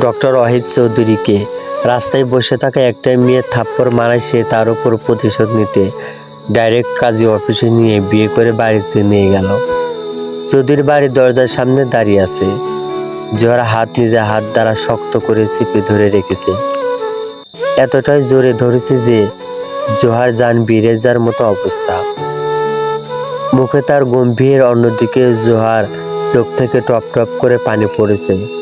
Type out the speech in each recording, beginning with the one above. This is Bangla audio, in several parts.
ডক্টর অহিত চৌধুরীকে। রাস্তায় বসে থাকা একটা মেয়ে থাপ্পড় মারায় সে তার উপর প্রতিশোধ নিতে ডাইরেক্ট কাজী অফিসে নিয়ে বিয়ে করে বাড়িতে নিয়ে গেল। চৌধুরীর বাড়ির দরজার সামনে দাঁড়িয়ে আছে। জোয়ার হাত নিজে হাত দ্বারা শক্ত করে চিপে ধরে রেখেছে। এতটাই জোরে ধরেছে যে জোহার যান বিরে যার মতো অবস্থা। মুখে তার গম্ভীর অন্যদিকে জোহার চোখ থেকে টপ টপ করে পানি পড়েছে।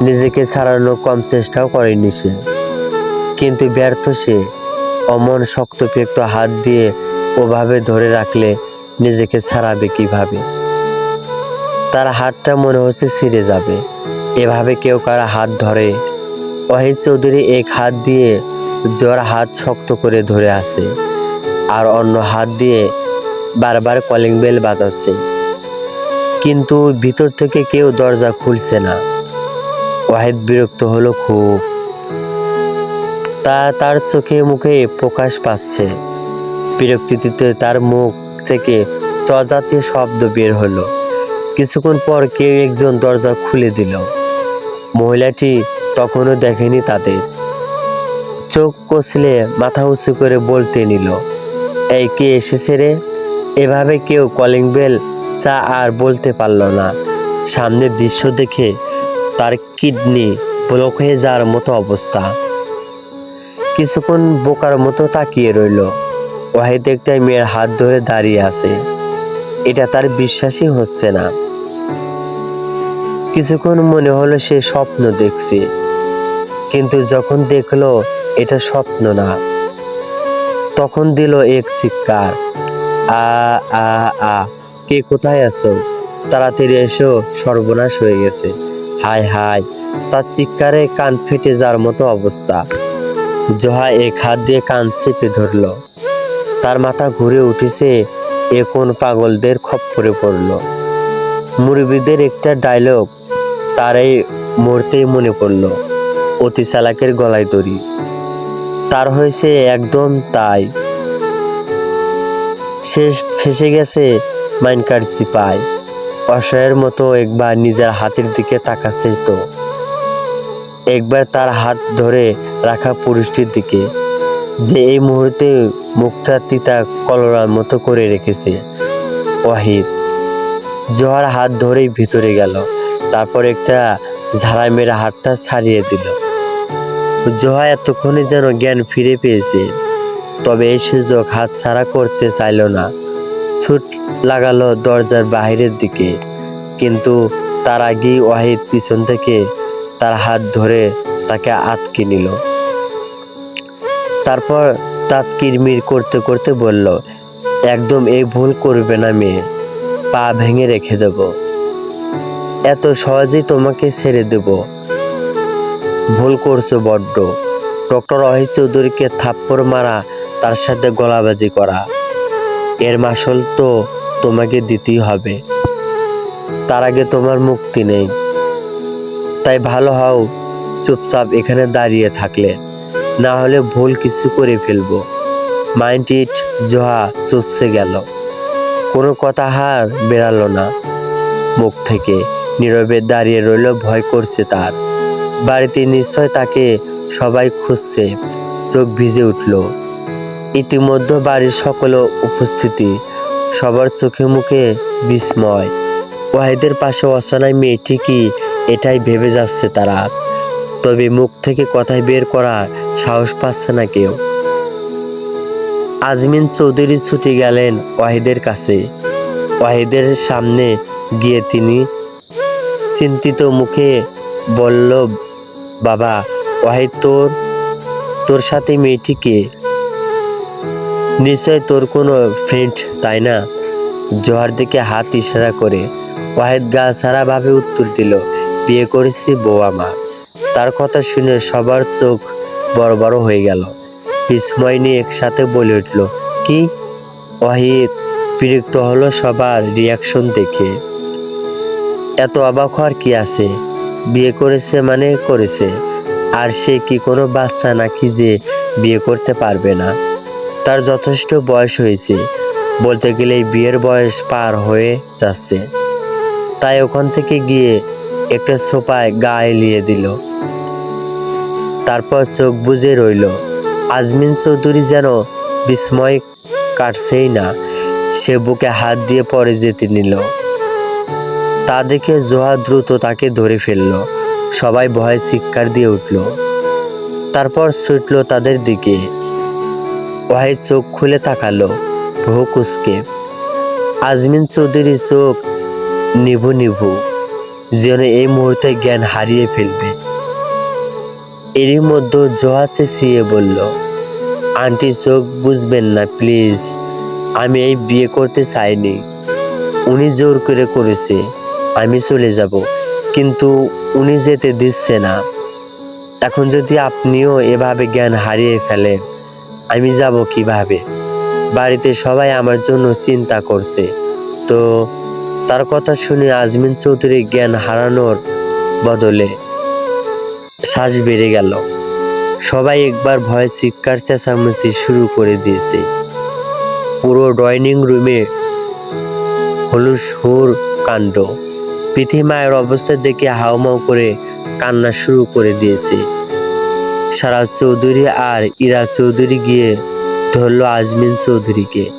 নিজেকে ছাড়ানোর কম চেষ্টাও করেনি সে। কিন্তু ব্যর্থ সে, অমন শক্ত শক্তপেক্ত হাত দিয়ে ওভাবে ধরে রাখলে নিজেকে ছাড়াবে কীভাবে? তার হাতটা মনে হচ্ছে ছিঁড়ে যাবে। এভাবে কেউ কারও হাত ধরে। অহিত চৌধুরী এক হাত দিয়ে জ্বর হাত শক্ত করে ধরে আছে আর অন্য হাত দিয়ে বারবার কলিং বেল বাজাচ্ছে। কিন্তু ভিতর থেকে কেউ দরজা খুলছে না। ওয়াহিদ বিরক্ত হলো খুব। তা তার চোখে মুখে প্রকাশ পাচ্ছে। বিরক্তিতে তার মুখ থেকে চ জাতীয় শব্দ বের হলো। কিছুক্ষণ পর কেউ একজন দরজা খুলে দিল। মহিলাটি তখনও দেখেনি তাদের। চোখ কষলে মাথা উঁচু করে বলতে নিল, এই কে এসেছে রে? এভাবে কেউ কলিং বেল, চা আর বলতে পারল না। সামনের দৃশ্য দেখে তার কিডনি ব্লক হয়ে যাওয়ার মতো অবস্থা। কিছুক্ষণ বোকার মতো তাকিয়ে রইল। ওয়াহিদ একটা মেয়ের হাত ধরে দাঁড়িয়ে আছে। এটা তার বিশ্বাসই হচ্ছে না। কিছুক্ষণ মনে হলো সে স্বপ্ন দেখছে। কিন্তু যখন দেখল, এটা স্বপ্ন না। তখন দিল এক চিৎকার। আ আ আ, কে কোথায় আছো? তাড়াতাড়ি এসো, সর্বনাশ হয়ে গেছে। হায় হায়, তার চিৎকারে কান ফেটে যাওয়ার মতো অবস্থা। জহা এক হাত দিয়ে কান চেপে ধরলো। তার মাথা ঘুরে উঠেছে, এ কোন পাগলদের খপ্পরে পড়ল। মুরবিদের একটা ডায়লগ তার এই মুহূর্তেই মনে পড়ল, অতি চালাকের গলায় দড়ি। তার হয়েছে একদম তাই। শেষ ফেসে গেছে মাইনকার চিপায় অসহায়ের মতো একবার নিজের হাতের দিকে তাকাচ্ছে তো। একবার তার হাত ধরে রাখা পুরুষটির দিকে, যে এই মুহূর্তে মুখটা তিতা কলরার মতো করে রেখেছে। ওয়াহিদ জোহার হাত ধরেই ভিতরে গেল, তারপর একটা ঝাড়াই মেরে হাতটা ছাড়িয়ে দিল। জোহা এতক্ষণে যেন জ্ঞান ফিরে পেয়েছে, তবে এই সুযোগ হাত ছাড়া করতে চাইল না। ছুট লাগালো দরজার বাহিরের দিকে। কিন্তু তার আগেই ওয়াহিদ পিছন থেকে তার হাত ধরে তাকে আটকে নিল। তারপর তাত কিরমির করতে করতে বলল, একদম এই ভুল করবে না মেয়ে, পা ভেঙে রেখে দেব। এত সহজেই তোমাকে ছেড়ে দেব। ভুল করছ বড্ড। ডক্টর অহিত চৌধুরীকে থাপ্পড় মারা তার সাথে গলাবাজি করা। এর মাসল তো তোমাকে দিতেই হবে। তার আগে তোমার মুক্তি নেই। তাই ভালো হও, চুপচাপ এখানে দাঁড়িয়ে থাকলে। না হলে ভুল কিছু করে ফেলব। মাইন্ড ইট, জোহা, চুপসে গেল। কোনো কথা হার বেরালো না। মুখ থেকে নীরবে দাঁড়িয়ে রইল, ভয় করছে তার। বাড়িতে নিশ্চয় তাকে সবাই খুঁজছে। চোখ ভিজে উঠল। ইতিমধ্যে বাড়ির সকল উপস্থিতি সবার চোখে মুখে বিস্ময়। ওয়াহিদের পাশে অসনায় মেয়েটি কি এটাই ভেবে যাচ্ছে তারা। তবে মুখ থেকে কথাই বের করার সাহস পাচ্ছে না কেউ। আজমিন চৌধুরী ছুটে গেলেন ওয়াহিদের কাছে। ওয়াহিদের সামনে গিয়ে তিনি চিন্তিত মুখে বলল, বাবা, ওয়াহিদ তোর তোর সাথে মেয়েটিকে নিশ্চয় তোর কোনো ফ্রেন্ড, তাই না? জোহার দিকে হাত ইশারা করে ওয়াহেদ গা সারা ভাবে উত্তর দিল, বিয়ে করেছি বউ আমার। তার কথা শুনে সবার চোখ বড় বড় হয়ে গেল। বিস্ময় নিয়ে একসাথে বলে উঠল, কি? ওয়াহিদ বিরক্ত হলো সবার রিয়াকশন দেখে। এত অবাক হওয়ার কি আছে? বিয়ে করেছে মানে করেছে। আর সে কি কোনো বাচ্চা নাকি যে বিয়ে করতে পারবে না? তার যথেষ্ট বয়স হয়েছে। বলতে গেলে বিয়ের বয়স পার হয়ে যাচ্ছে। তাই ওখান থেকে গিয়ে একটা সোপায় গা এলিয়ে দিল। তারপর চোখ বুজে রইল, আজমিন চৌধুরী যেন বিস্ময় কাটছেই না। সে বুকে হাত দিয়ে পরে যেতে নিল। তা দেখে জোহা দ্রুত তাকে ধরে ফেলল। সবাই ভয়ে চিৎকার দিয়ে উঠল। তারপর ছুটল তাদের দিকে। ওয়াহি চোখ খুলে তাকালো ভো কুসকে আজমিন চৌধুরীর চোখ নিভু নিভু, যেন এই মুহূর্তে জ্ঞান হারিয়ে ফেলবে। এরই মধ্যে জোহা চেঁচিয়ে বলল, আন্টি, চোখ বুঝবেন না, প্লিজ। আমি এই বিয়ে করতে চাইনি। উনি জোর করে করেছে, আমি চলে যাব, কিন্তু উনি যেতে দিচ্ছে না। এখন যদি আপনিও এভাবে জ্ঞান হারিয়ে ফেলেন আমি যাব কীভাবে? বাড়িতে সবাই আমার জন্য চিন্তা করছে। তো তার কথা শুনে আজমিন চৌধুরী জ্ঞান হারানোর বদলে শ্বাস বেড়ে গেল। সবাই একবার ভয়ে চিৎকার চেঁচামেচি শুরু করে দিয়েছে। পুরো ডাইনিং রুমে হলুস হুর কাণ্ড। পৃথিবী মায়ের অবস্থা দেখে হাউমাউ করে কান্না শুরু করে দিয়েছে। সারা চৌধুরী আর ইরা চৌধুরী গিয়ে ধরলো আজমিন চৌধুরীকে।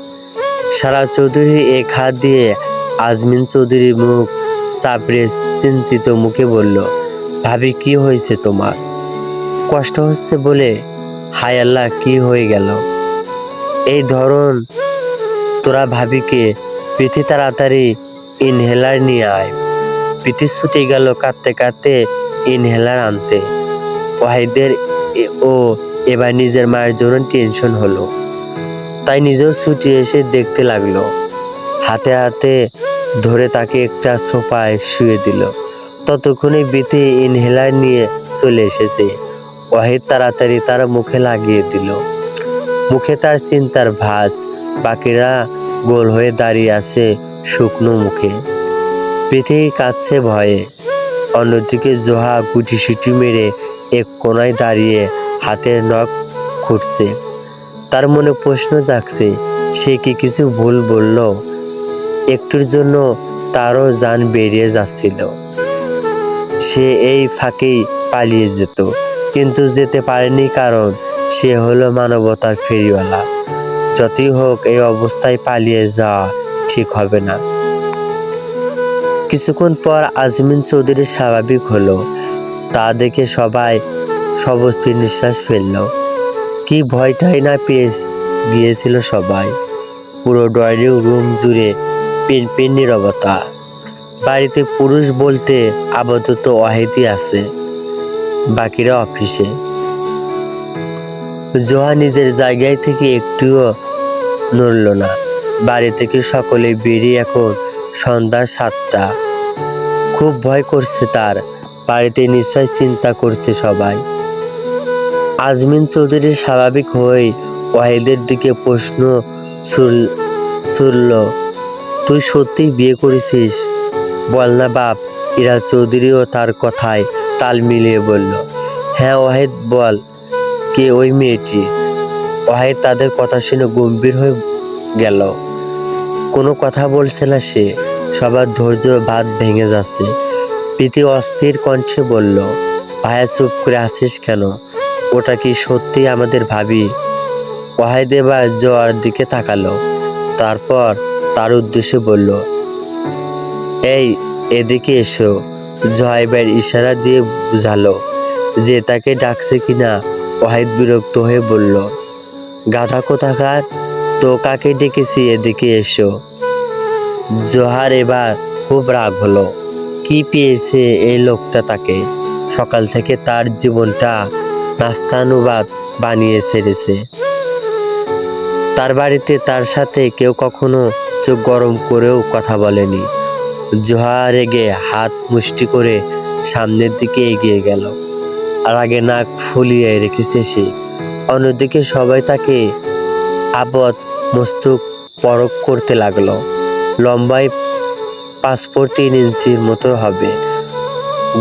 সারা চৌধুরী এক হাত দিয়ে আজমিন চৌধুরীর মুখ চাপড়ে চিন্তিত মুখে বলল, ভাবি, কি হয়েছে তোমার? কষ্ট হচ্ছে বলে? হায় আল্লাহ, কি হয়ে গেল? এই ধরন তোরা ভাবিকে পিঠি তাড়াতাড়ি ইনহেলার নিয়ে আয়। পিঠি ছুটে গেল কাঁদতে কাঁদতে ইনহেলার আনতে। ওয়াহিদের ও এবার নিজের মায়ের জন্য টেনশন হলো। তাই নিজেও ছুটি এসে দেখতে লাগল। হাতে হাতে ধরে তাকে একটা সোফায় শুয়ে দিল। ততক্ষণে বিথি ইনহেলার নিয়ে চলে এসেছে। ওয়াহিদ তাড়াতাড়ি তার মুখে লাগিয়ে দিল। মুখে তার চিন্তার ভাঁজ। বাকিরা গোল হয়ে দাঁড়িয়ে আছে শুকনো মুখে। পৃথিবী কাঁদছে ভয়ে। অন্যদিকে জোহা গুটি সুটি মেরে এক কোনায় দাঁড়িয়ে হাতের নখ খুঁটছে তার মনে প্রশ্ন জাগছে, সে কি কিছু ভুল বলল? একটুর জন্য তারও যান বেরিয়ে যাচ্ছিল। সে এই ফাঁকেই পালিয়ে যেত, কিন্তু যেতে পারেনি কারণ সে হলো মানবতার ফেরিওয়ালা। যতই হোক, এই অবস্থায় পালিয়ে যাওয়া ঠিক হবে না। কিছুক্ষণ পর আজমিন চৌধুরী স্বাভাবিক হলো। তা দেখে সবাই সবস্থির নিঃশ্বাস ফেলল। কি ভয়টাই না পেয়ে গিয়েছিল সবাই। পুরো ড্রয়িং রুম জুড়ে পিন পিন নীরবতা। বাড়িতে পুরুষ বলতে আপাতত অহেদি আছে। বাকিরা অফিসে। জোহা নিজের জায়গায় থেকে একটুও নড়ল না। বাড়ি থেকে সকলে বেরিয়ে এখন সন্ধ্যা সাতটা। খুব ভয় করছে তার। বাড়িতে নিশ্চয় চিন্তা করছে সবাই। আজমিন চৌধুরী স্বাভাবিক হয়ে ওয়াহিদের দিকে প্রশ্ন ছুড়ল- তুই সত্যি বিয়ে করেছিস? বল না বাপ, ইরা চৌধুরীও তার কথায় তাল মিলিয়ে বলল। হ্যাঁ ওয়াহিদ, বল, কে ওই মেয়েটি? ওয়াহিদ তাদের কথা শুনে গম্ভীর হয়ে গেল। কোনো কথা বলছে না সে, সবার ধৈর্য বাদ ভেঙে যাচ্ছে। প্রীতি অস্থির কণ্ঠে বলল ভাইয়া চুপ করে আসিস কেন? ওটা কি সত্যি আমাদের ভাবি? ওয়াহিদ এবার জোয়ার দিকে তাকালো, তারপর তার উদ্দেশ্যে বলল, এই, এদিকে এসো। জয়বের ইশারা দিয়ে বুঝালো যে তাকে ডাকছে কিনা। ওয়াহিদ বিরক্ত হয়ে বলল, গাধা কোথাকার? তো কাকে ডেকেছি এদিকে এসো? জোহার এবার খুব রাগ হলো। কি পেয়েছে এই লোকটা তাকে? সকাল থেকে তার জীবনটা নাস্তানুবাদ বানিয়ে ছেড়েছে। তার বাড়িতে তার সাথে কেউ কখনো চোখ গরম করেও কথা বলেনি। জোহা রেগে হাত মুষ্টি করে সামনের দিকে এগিয়ে গেল। আর আগে নাক ফুলিয়ে রেখেছে সে। অন্যদিকে সবাই তাকে আবদ মস্তুক পরক করতে লাগল। লম্বায় পাসপোর্ট তিন ইঞ্চির মতো হবে।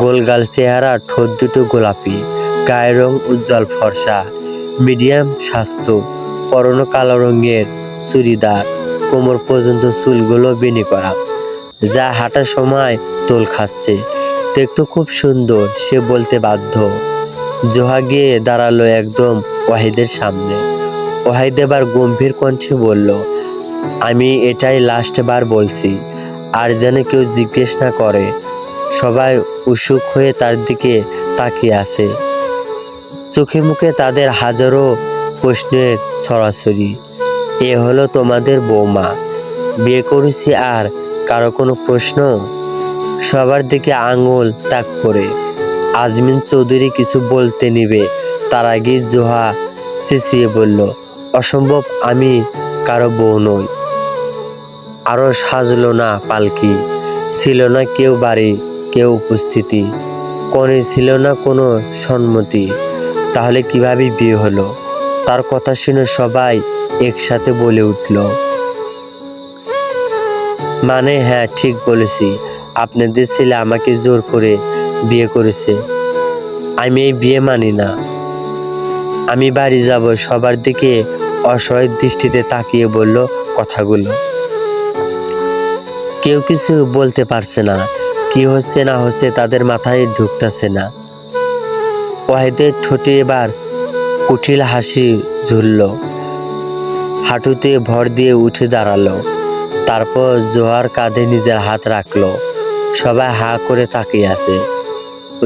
গোলগাল চেহারা, ঠোঁট দুটো গোলাপি, গায়ের রং উজ্জ্বল ফর্সা, মিডিয়াম স্বাস্থ্য, পরনো কালো রঙের চুড়িদার, কোমর পর্যন্ত চুলগুলো বেনি করা, যা হাঁটার সময় তোল খাচ্ছে। দেখতে খুব সুন্দর, সে বলতে বাধ্য। জোহা গিয়ে দাঁড়াল একদম ওয়াহিদের সামনে। ওয়াহিদ এবার গম্ভীর কণ্ঠে বলল, আমি এটাই লাস্ট বার বলছি। আর যেন কেউ জিজ্ঞেস না করে। সবাই উৎসুক হয়ে তার দিকে তাকিয়ে আছে। চোখে মুখে তাদের হাজারো প্রশ্নের ছড়াছড়ি। এ হলো তোমাদের বৌমা। বিয়ে করেছি আর কারও কোনো প্রশ্ন? সবার দিকে আঙুল তাক করে। আজমিন চৌধুরী কিছু বলতে নিবে। তার আগে জোহা চেঁচিয়ে বলল, অসম্ভব, আমি কারও বউ নই। আরও সাজলো না পালকি। ছিল না কেউ বাড়ি, কেউ উপস্থিতি। কনে ছিল না কোনো সম্মতি তাহলে কীভাবে বিয়ে হলো? তার কথা শুনে সবাই একসাথে বলে উঠল। মানে হ্যাঁ ঠিক বলেছি। আপনাদের ছেলে আমাকে জোর করে বিয়ে করেছে। আমি এই বিয়ে মানি না। আমি বাড়ি যাব, সবার দিকে অসহায় দৃষ্টিতে তাকিয়ে বলল কথাগুলো। কেউ কিছু বলতে পারছে না। কি হচ্ছে, না হচ্ছে, তাদের মাথায় ঢুকতেছে না। ওয়াহিদের ঠোঁটে এবার কুঠিল হাসি ঝুলল। হাঁটুতে ভর দিয়ে উঠে দাঁড়াল। তারপর জোহার কাঁধে নিজের হাত রাখল। সবাই হা করে তাকিয়ে আছে।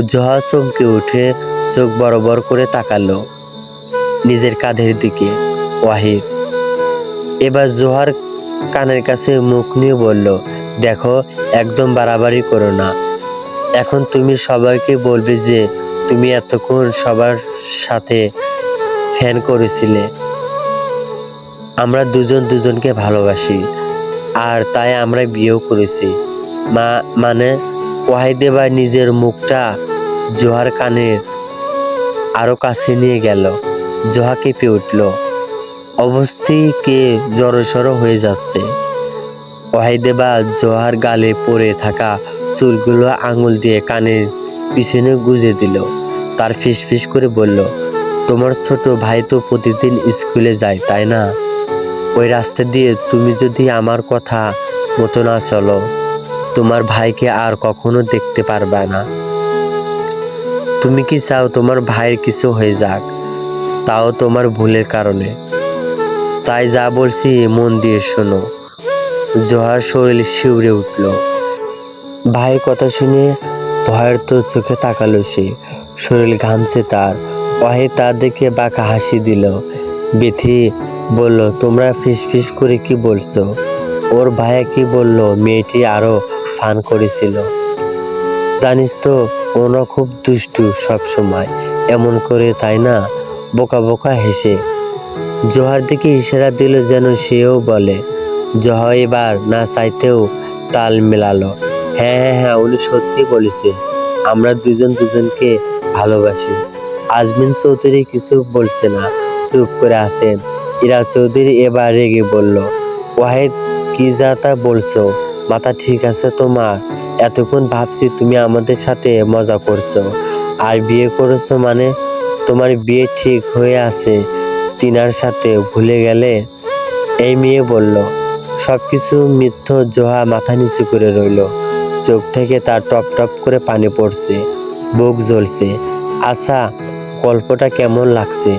জোহা চমকে উঠে চোখ বড় করে তাকালো নিজের কাঁধের দিকে। ওয়াহিদ এবার জোহার কানের কাছে মুখ নিয়ে বলল দেখো, একদম বাড়াবাড়ি করো না। এখন তুমি সবাইকে বলবে যে, তুমি এতক্ষণ সবার সাথে ফ্যান করেছিলে। আমরা দুজন দুজনকে ভালোবাসি, আর তাই আমরা বিয়েও করেছি। মা মানে ওয়াহিদ এবার নিজের মুখটা জোহার কানের আরও কাছে নিয়ে গেল। জোহা কেঁপে উঠল। অবস্থিকে জড়সড় হয়ে যাচ্ছে। ওয়াহিদে বা জোহার গালে পড়ে থাকা চুলগুলো আঙুল দিয়ে কানের পিছনে গুজে দিল। তার ফিসফিস করে বলল, তোমার ছোট ভাই তো প্রতিদিন স্কুলে যায়, তাই না? ওই রাস্তা দিয়ে তুমি যদি আমার কথা মতো না চলো, তোমার ভাইকে আর কখনো দেখতে পারবে না। তুমি কি চাও তোমার ভাইয়ের কিছু হয়ে যাক? তাও তোমার ভুলের কারণে। তাই যা বলছি মন দিয়ে শোনো। জোহার শরীর শিউরে উঠল। ভাইয়ের কথা শুনে ভয়ের তো চোখে তাকালো সে। শরীর ঘামছে তার। ওয়াহে তার দিকে বাঁকা হাসি দিল। বেথি বলল, তোমরা ফিস ফিস করে কি বলছো? ওর ভাইয়া কি বলল, মেয়েটি আরও ফান করেছিল। জানিস তো, ওনা খুব দুষ্টু সব সময়। এমন করে তাই না? বোকা বোকা হেসে। জোহার দিকে ইশারা দিল যেন সেও বলে জহা এবার না চাইতেও তাল মেলালো। হ্যাঁ হ্যাঁ হ্যাঁ উনি সত্যি বলেছে, আমরা দুজন দুজনকে ভালোবাসি। আজমিন চৌধুরী কিছু বলছে না, চুপ করে আছেন। ইরা চৌধুরী এবার রেগে বলল, ওয়াহিদ, কি যা তা বলছো? মাথা ঠিক আছে তোমার? এতক্ষণ ভাবছি তুমি আমাদের সাথে মজা করছ। আর বিয়ে করেছ মানে তোমার বিয়ে ঠিক হয়ে আছে। তিনার সাথে ভুলে গেলে? এই মেয়ে বলল সবকিছু মিথ্য জোহা মাথা নিচু করে রইল। চোখ থেকে তার টপ টপ করে পানি পড়ছে, বুক জ্বলছে। আচ্ছা গল্পটা কেমন লাগছে?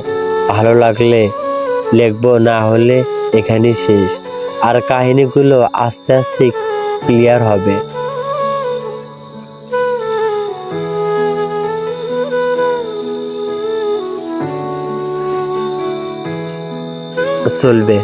ভালো লাগলে লিখব, না হলে এখানেই শেষ। আর কাহিনীগুলো আস্তে আস্তে ক্লিয়ার হবে। চলবে।